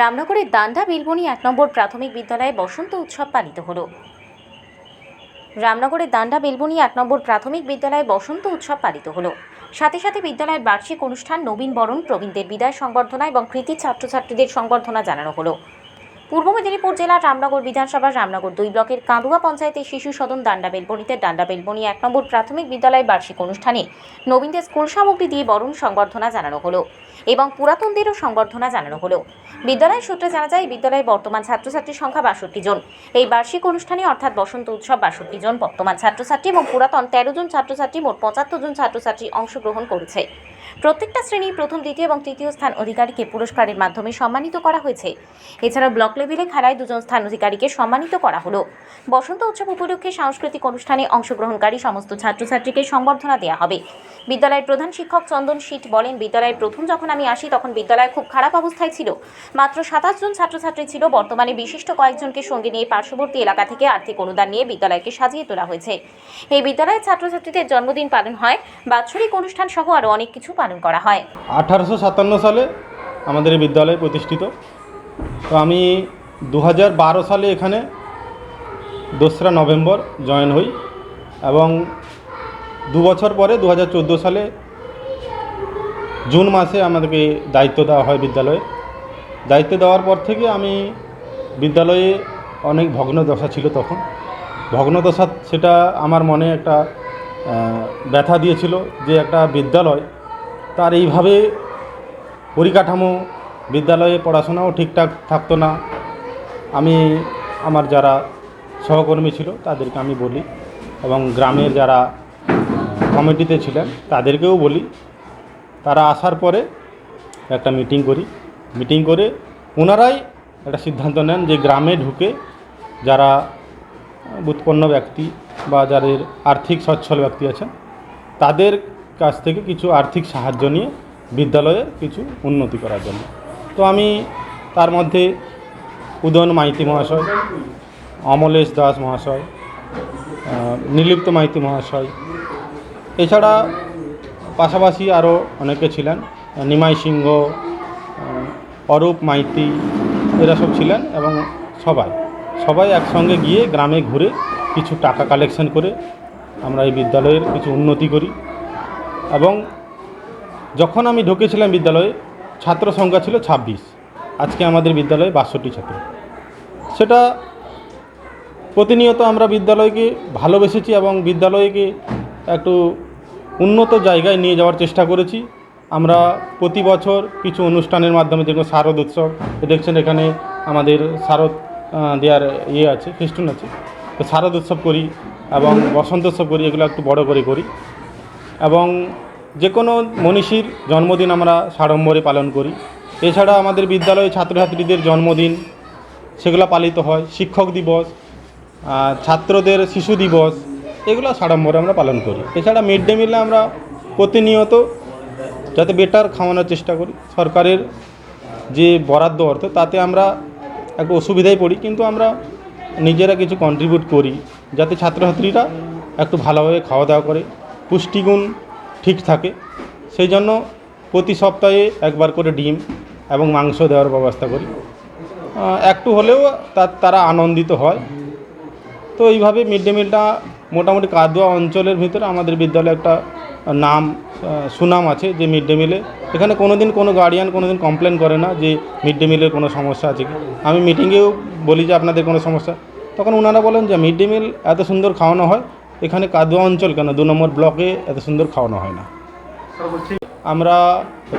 রামনগরের দান্ডা বিলবনি এক নম্বর প্রাথমিক বিদ্যালয়ে বসন্ত উৎসব পালিত হলো। রামনগরের দান্ডা বেলবনি এক নম্বর প্রাথমিক বিদ্যালয়ে বসন্ত উৎসব পালিত হলো। সাথে সাথে বিদ্যালয়ের বার্ষিক অনুষ্ঠান নবীন বরণ, প্রবীণদের বিদায় সংবর্ধনা এবং কৃতি ছাত্রছাত্রীদের সংবর্ধনা জানানো হলো। পূর্ব মেদিনীপুর জেলার রামনগর বিধানসভার রামনগর দুই ব্লকের কাঁদুয়া পঞ্চায়েতের শিশু সদন দান্ডা বেলবনিতে দান্ডা বেলবনি এক নম্বর প্রাথমিক বিদ্যালয়ের বার্ষিক অনুষ্ঠানে নবীনদের স্কুল সামগ্রী দিয়ে বরণ সংবর্ধনা জানানো হলো। এবং পুরাতনদেরও সংবর্ধনা জানানো হলো। বিদ্যালয় সূত্রে জানা যায়, বিদ্যালয়ে বর্তমান ছাত্রছাত্রীর সংখ্যা বাষট্টি জন। এই বার্ষিক অনুষ্ঠানে অর্থাৎ বসন্ত উৎসব বাষট্টি জন বর্তমান ছাত্রছাত্রী এবং পুরাতন তেরো জন ছাত্রছাত্রী, মোট পঁচাত্তর জন ছাত্রছাত্রী অংশগ্রহণ করেছে। প্রত্যেকটা শ্রেণির প্রথম, দ্বিতীয় এবং তৃতীয় স্থান অধিকারীকে পুরস্কারের মাধ্যমে সম্মানিত করা হয়েছে। এছাড়া ব্লক লেভেলে খেলায় দুজন স্থান অধিকারীকে সম্মানিত করা হলো। বসন্ত উৎসব উপলক্ষে সাংস্কৃতিক অনুষ্ঠানে অংশগ্রহণকারী সমস্ত ছাত্রছাত্রীকে সংবর্ধনা দেওয়া হবে। বিদ্যালয়ের প্রধান শিক্ষক চন্দন শীত বলেন, বিদ্যালয়ের প্রথম যখন আমি আসি তখন বিদ্যালয় খুব খারাপ অবস্থায় ছিল। মাত্র সাতাশ জন ছাত্রছাত্রী ছিল, বর্তমানে বিশিষ্ট কয়েকজনকে সঙ্গে নিয়ে পার্শ্ববর্তী এলাকা থেকে আর্থিক অনুদান নিয়ে বিদ্যালয়কে সাজিয়ে তোলা হয়েছে। এই বিদ্যালয়ের ছাত্রছাত্রীদের জন্মদিন পালন হয়, বাৎসরিক অনুষ্ঠান সহ আরও অনেক কিছু পালন করা হয়। আঠারোশো সাতান্ন সালে আমাদের বিদ্যালয় প্রতিষ্ঠিত। তো আমি দু সালে এখানে দোসরা নভেম্বর জয়েন হই এবং দু বছর পরে দু সালে জুন মাসে আমাদেরকে দায়িত্ব দেওয়া হয় বিদ্যালয়ে। দায়িত্ব দেওয়ার পর থেকে আমি বিদ্যালয়ে অনেক ভগ্নদশা ছিল তখন। ভগ্নদশা সেটা আমার মনে একটা ব্যথা দিয়েছিল যে একটা বিদ্যালয় তার এইভাবে পরিকাঠামো, বিদ্যালয়ে পড়াশোনাও ঠিকঠাক থাকতো না। আমি, আমার যারা সহকর্মী ছিল তাদেরকে আমি বলি এবং গ্রামের যারা কমিটিতে ছিলেন তাদেরকেও বলি তারা আসার পরে একটা মিটিং করি। মিটিং করে ওনারাই একটা সিদ্ধান্ত নেন যে গ্রামে ঢুকে যারা উৎপন্ন ব্যক্তি বা যাদের আর্থিক সচ্ছল ব্যক্তি আছেন, তাদের কাছ থেকে কিছু আর্থিক সাহায্য নিয়ে বিদ্যালয়ের কিছু উন্নতি করার জন্য। তো আমি তার মধ্যে উদয়ন মাইতি মহাশয়, অমলেশ দাস মহাশয় নিলিপ্ত মাইতি মহাশয়, এছাড়া পাশাপাশি আরও অনেকে ছিলেন, নিমাই সিংহ অরূপ মাইতি, এরা সব ছিলেন এবং সবাই সবাই একসঙ্গে গিয়ে গ্রামে ঘুরে কিছু টাকা কালেকশন করে আমরা এই বিদ্যালয়ের কিছু উন্নতি করি। এবং যখন আমি ঢুকেছিলাম বিদ্যালয়ে, ছাত্র সংখ্যা ছিল ছাব্বিশ। আজকে আমাদের বিদ্যালয়ে বাষট্টি ছাত্র। সেটা প্রতিনিয়ত আমরা বিদ্যালয়কে ভালোবেসেছি এবং বিদ্যালয়কে একটু উন্নত জায়গায় নিয়ে যাওয়ার চেষ্টা করেছি। আমরা প্রতি বছর কিছু অনুষ্ঠানের মাধ্যমে, যেগুলো শারদ উৎসব দেখছেন এখানে আমাদের শারদ দেওয়ার ইয়ে আছে ফেস্টুন আছে। তো শারদ উৎসব করি এবং বসন্ত উৎসব করি, এগুলো একটু বড় করে করি। এবং যে কোনো মনীষীর জন্মদিন আমরা সাড়ম্বরে পালন করি। এছাড়া আমাদের বিদ্যালয়ে ছাত্রছাত্রীদের জন্মদিন, সেগুলো পালিত হয়। শিক্ষক দিবস ছাত্রদের শিশু দিবস এগুলো সাড়ম্বরে আমরা পালন করি। এছাড়া মিড ডে মিলে আমরা প্রতিনিয়ত যাতে বেটার খাওয়ানোর চেষ্টা করি। সরকারের যে বরাদ্দ অর্থ, তাতে আমরা একটু অসুবিধায় পড়ি, কিন্তু আমরা নিজেরা কিছু কন্ট্রিবিউট করি, যাতে ছাত্রছাত্রীরা একটু ভালোভাবে খাওয়া দাওয়া করে, পুষ্টিগুণ ঠিক থাকে। সেই জন্য প্রতি সপ্তাহে একবার করে ডিম এবং মাংস দেওয়ার ব্যবস্থা করি। একটু হলেও তার তারা আনন্দিত হয়। তো এইভাবে মিড ডে মিলটা মোটামুটি কাদুয়া অঞ্চলের ভিতরে আমাদের বিদ্যালয়ে একটা নাম সুনাম আছে যে মিড ডে মিলে। এখানে কোনো দিন কোনো গার্ডিয়ান কোনো দিন কমপ্লেন করে না যে মিড ডে মিলের কোনো সমস্যা আছে কি। আমি মিটিংয়েও বলি যে আপনাদের কোনো সমস্যা। তখন ওনারা বলেন যে মিড ডে মিল এত সুন্দর খাওয়ানো হয়, এখানে কাদুয়া অঞ্চল কেন? দু নম্বর ব্লকে এত সুন্দর খাওয়ানো হয় না। আমরা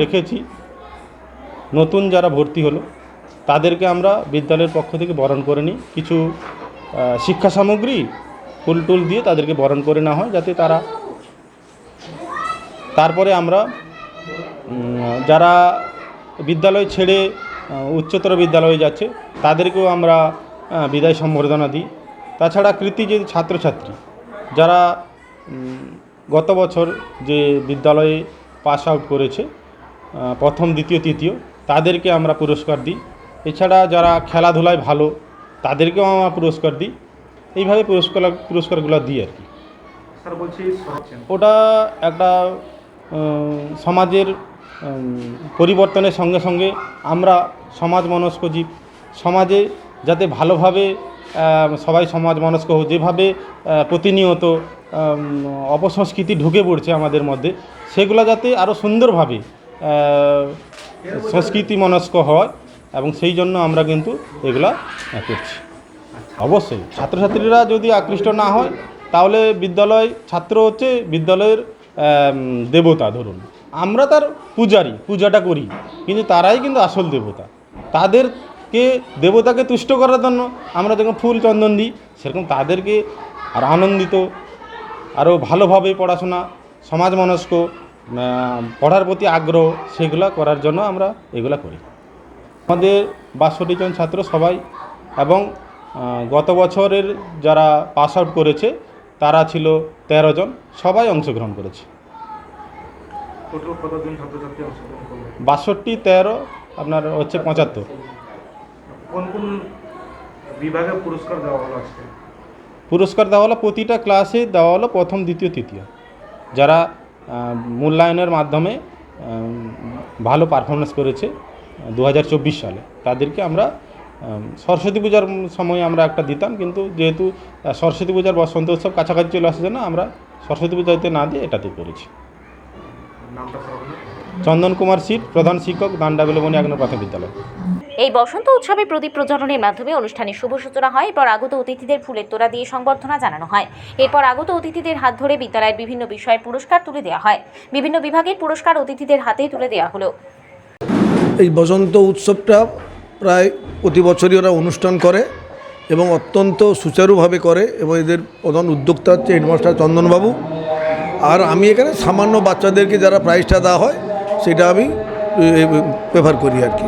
রেখেছি, নতুন যারা ভর্তি হলো, তাদেরকে আমরা বিদ্যালয়ের পক্ষ থেকে বরণ করে নিই। কিছু শিক্ষা সামগ্রী ফুল টুল দিয়ে তাদেরকে বরণ করে নেওয়া হয় যাতে তারা তারপরে আমরা যারা বিদ্যালয় ছেড়ে উচ্চতর বিদ্যালয়ে যাচ্ছে, তাদেরকেও আমরা বিদায় সম্বর্ধনা দিই। তাছাড়া কৃতি যে ছাত্রছাত্রী, যারা গত বছর যে বিদ্যালয়ে পাস আউট করেছে প্রথম, দ্বিতীয়, তৃতীয়, তাদেরকে আমরা পুরস্কার দিই। এছাড়া যারা খেলাধুলায় ভালো, তাদেরকেও আমরা পুরস্কার দিই। এইভাবে পুরস্কার পুরস্কারগুলো দিই আর কি। বলছি ওটা একটা সমাজের পরিবর্তনের সঙ্গে সঙ্গে আমরা সমাজ মনস্ক জীব। সমাজে যাতে ভালোভাবে সবাই সমাজ মনস্ক হোক যেভাবে প্রতিনিয়ত অপসংস্কৃতি ঢুকে পড়ছে আমাদের মধ্যে সেগুলো যাতে আরও সুন্দরভাবে সংস্কৃতি মনস্ক হয় এবং সেই জন্য আমরা কিন্তু এগুলা করছি। অবশ্যই। ছাত্রছাত্রীরা যদি আকৃষ্ট না হয়, তাহলে বিদ্যালয় ছাত্র হচ্ছে বিদ্যালয়ের দেবতা, ধরুন। আমরা তার পূজারি, পূজাটা করি, কিন্তু তারাই কিন্তু আসল দেবতা। তাদেরকে, দেবতাকে তুষ্ট করার জন্য আমরা যেরকম ফুল, চন্দন দিই, সেরকম তাদেরকে আর আনন্দিত আরও ভালোভাবে পড়াশোনা, সমাজ মনস্ক পড়ার প্রতি আগ্রহ, সেগুলো করার জন্য আমরা এগুলো করি। আমাদের বাষট্টি জন ছাত্র সবাই, এবং গত বছরের যারা পাস আউট করেছে তারা ছিল তেরো জন। সবাই অংশগ্রহণ করেছে। বাষট্টি তেরো আপনার হচ্ছে পঁচাত্তর। কোন কোন বিভাগে পুরস্কার দেওয়া হলো আজকে? পুরস্কার দেওয়া হলো প্রতিটা ক্লাসে দেওয়া হলো প্রথম দ্বিতীয় তৃতীয়। যারা মূল্যায়নের মাধ্যমে ভালো পারফরমেন্স করেছে দু হাজার চব্বিশ সালে তাদেরকে আমরা সরস্বতী পূজার সময় আমরা একটা দিতাম কিন্তু যেহেতু সরস্বতী পূজার বসন্ত উৎসব কাছাকাছি চলে আসার জন্য আমরা সরস্বতী পূজাতে না দিয়ে এটাতে করেছি? চন্দন কুমার সিট প্রধান শিক্ষক দান্ডা বেলবনী এক প্রাথমিক বিদ্যালয়। এই বসন্ত উৎসবে প্রদীপ প্রজ্বলনের মাধ্যমে অনুষ্ঠানের শুভ সূচনা হয়। এরপর আগত অতিথিদের ফুলের তোড়া দিয়ে সংবর্ধনা জানানো হয়। এরপর আগত অতিথিদের হাত ধরে বিদ্যালয়ের বিভিন্ন বিষয়ে পুরস্কার তুলে দেওয়া হয়। বিভিন্ন বিভাগের পুরস্কার অতিথিদের হাতেই তুলে দেওয়া হলো। এই বসন্ত উৎসবটা প্রায় প্রতি বছরই ওরা অনুষ্ঠান করে এবং অত্যন্ত সুচারুভাবে করে এবং এদের প্রধান উদ্যোক্তা হচ্ছে হেডমাস্টার চন্দনবাবু। আর আমি এখানে সামান্য বাচ্চাদেরকে যারা প্রাইজটা দেওয়া হয়, সেটা আমি প্রেফার করি আর কি।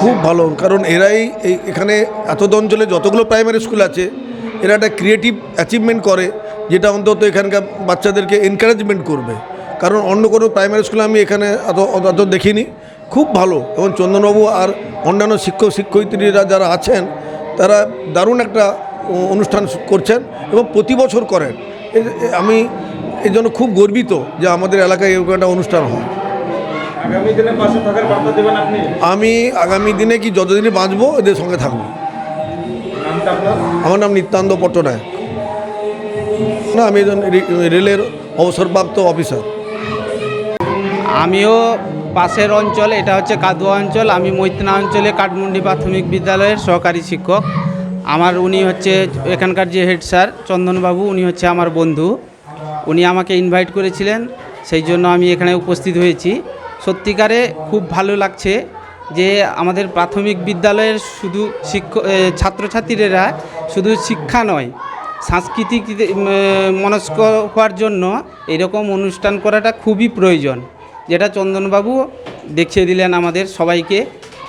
খুব ভালো, কারণ এরাই এই, এখানে এত অঞ্চলে যতগুলো প্রাইমারি স্কুল আছে, এরা একটা ক্রিয়েটিভ অ্যাচিভমেন্ট করে, যেটা অন্তত এখানকার বাচ্চাদেরকে এনকারেজমেন্ট করবে। কারণ অন্য কোনো প্রাইমারি স্কুলে আমি এখানে অত অত দেখিনি। খুব ভালো এবং চন্দনবাবু আর অন্যান্য শিক্ষক শিক্ষয়িত্রীরা যারা আছেন তারা দারুণ একটা অনুষ্ঠান করছেন এবং প্রতি বছর করেন। আমি এই জন্য খুব গর্বিত যে আমাদের এলাকায় এরকম একটা অনুষ্ঠান হয়। আগামী দিনে পাশে থাকার বার্তা দেবেন আপনি? আমি আগামী দিনে কি যতদিনই বাঁচবো এদের সঙ্গে থাকব। আমার নাম নিত্যান্ত পট্টনায়ক। না আমি একজন রে- রেলের অবসরপ্রাপ্ত অফিসার। আমিও পাশের অঞ্চল, এটা হচ্ছে কাদুয়া অঞ্চল, আমি মৈতনা অঞ্চলে কাঠমুন্ডি প্রাথমিক বিদ্যালয়ের সহকারী শিক্ষক। আমার উনি হচ্ছে এখানকার যে হেড স্যার, চন্দনবাবু, উনি হচ্ছে আমার বন্ধু। উনি আমাকে ইনভাইট করেছিলেন, সেই জন্য আমি এখানে উপস্থিত হয়েছি। সত্যিকারে খুব ভালো লাগছে যে আমাদের প্রাথমিক বিদ্যালয়ের শুধু শিক্ষক ছাত্রছাত্রীরা শুধু শিক্ষা নয়, সাংস্কৃতিক মনস্ক হওয়ার জন্য এরকম অনুষ্ঠান করাটা খুবই প্রয়োজন। যেটা চন্দনবাবু দেখিয়ে দিলেন আমাদের সবাইকে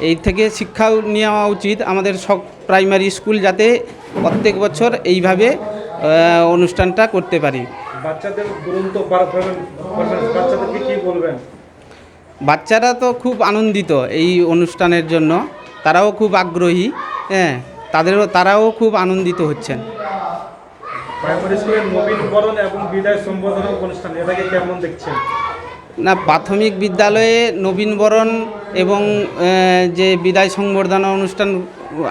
এই থেকে শিক্ষাও নেওয়া উচিত আমাদের সব প্রাইমারি স্কুল যাতে প্রত্যেক বছর এইভাবে অনুষ্ঠানটা করতে পারি। বাচ্চাদের দুরন্ত বাচ্চাদেরকে কি বলবেন? বাচ্চারা তো খুব আনন্দিত এই অনুষ্ঠানের জন্য তারাও খুব আগ্রহী হ্যাঁ তাদেরও তারাও খুব আনন্দিত হচ্ছেন। প্রাইমারি স্কুলের নবীন বরণ এবং বিদায় সম্বোধনা অনুষ্ঠান এটাকে কেমন দেখছেন? না, প্রাথমিক বিদ্যালয়ে নবীনবরণ এবং যে বিদায় সংবর্ধনা অনুষ্ঠান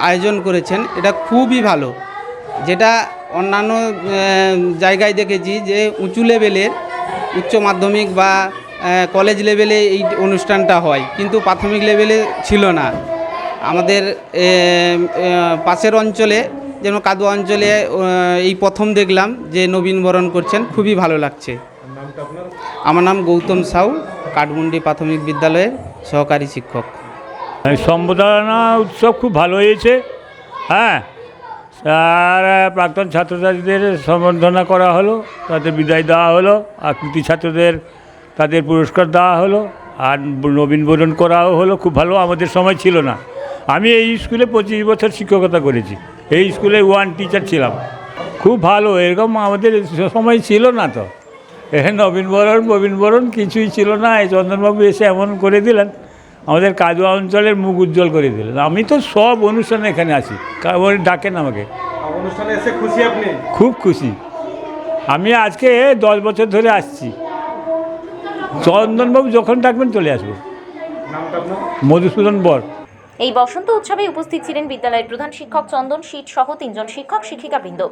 আয়োজন করেছেন, এটা খুবই ভালো। যেটা অন্যান্য জায়গায় দেখেছি যে উঁচু লেভেলের উচ্চ মাধ্যমিক বা কলেজ লেভেলে এই অনুষ্ঠানটা হয়, কিন্তু প্রাথমিক লেভেলে ছিল না। আমাদের পাশের অঞ্চলে, যেমন কাদুয়া অঞ্চলে এই প্রথম দেখলাম যে নবীনবরণ করছেন, খুবই ভালো লাগছে। আমার নাম গৌতম সাউ, কাঠমুন্ডি প্রাথমিক বিদ্যালয়ের সহকারী শিক্ষক। সম্বোধনা উৎসব খুব ভালো হয়েছে হ্যাঁ? আর প্রাক্তন ছাত্রছাত্রীদের সম্বর্ধনা করা হলো, তাদের বিদায় দেওয়া হলো আর ছাত্রদের তাদের পুরস্কার দেওয়া হলো, আর নবীন বরণ করাও হলো, খুব ভালো আমাদের সময় ছিল না। আমি এই স্কুলে পঁচিশ বছর শিক্ষকতা করেছি, এই স্কুলে ওয়ান টিচার ছিলাম। খুব ভালো, এরকম আমাদের সময় ছিল না তো। এখানে নবীনবরণ নবীনবরণ কিছুই ছিল না। এই চন্দনবাবু এসে এমন করে দিলেন আমাদের কাদুয়া অঞ্চলের মুখ উজ্জ্বল করে দিলেন। আমি তো সব অনুষ্ঠানে এখানে আসি কারণ ডাকেন আমাকে। অনুষ্ঠানে এসে খুশি আপনি? খুব খুশি। আমি আজকে দশ বছর ধরে আসছি। চন্দনবাবু যখন ডাকবেন চলে আসব। মধুসূদন বর। এই বসন্ত উৎসবে উপস্থিত ছিলেন বিদ্যালয়ের প্রধান শিক্ষক চন্দন শীত সহ তিনজন শিক্ষক শিক্ষিকা বৃন্দ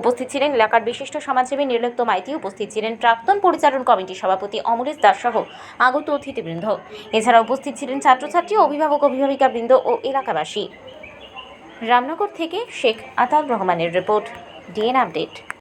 উপস্থিত ছিলেন এলাকার বিশিষ্ট সমাজসেবী নির্লিপ্ত মাইতি, উপস্থিত ছিলেন প্রাক্তন পরিচালন কমিটির সভাপতি অমরেশ দাস সহ আগত অতিথিবৃন্দ। এছাড়া উপস্থিত ছিলেন ছাত্রছাত্রী, অভিভাবক অভিভাবিকা বৃন্দ ও এলাকাবাসী। রামনগর থেকে শেখ আতাউর রহমানের রিপোর্ট, ডিএন আপডেট।